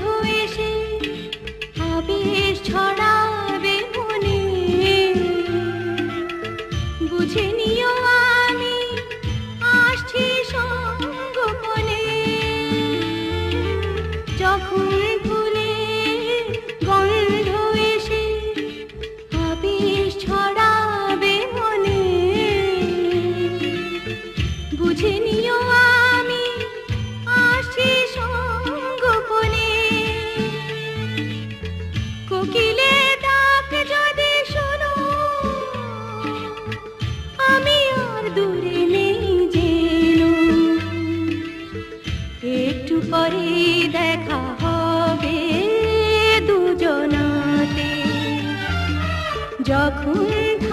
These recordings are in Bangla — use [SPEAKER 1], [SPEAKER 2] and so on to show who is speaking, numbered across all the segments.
[SPEAKER 1] ধুয়েছে আবির ছড়া দূরে নেই যেন একটু পরে দেখা হবে দুজনাতে। যখন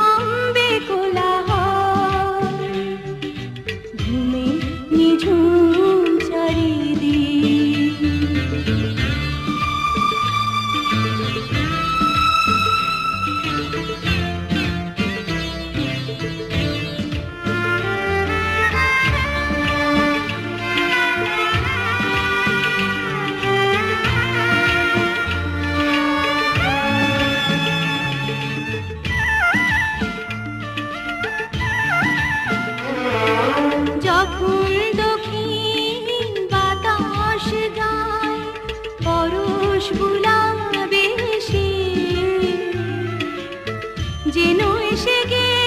[SPEAKER 1] যেন এসে গিয়ে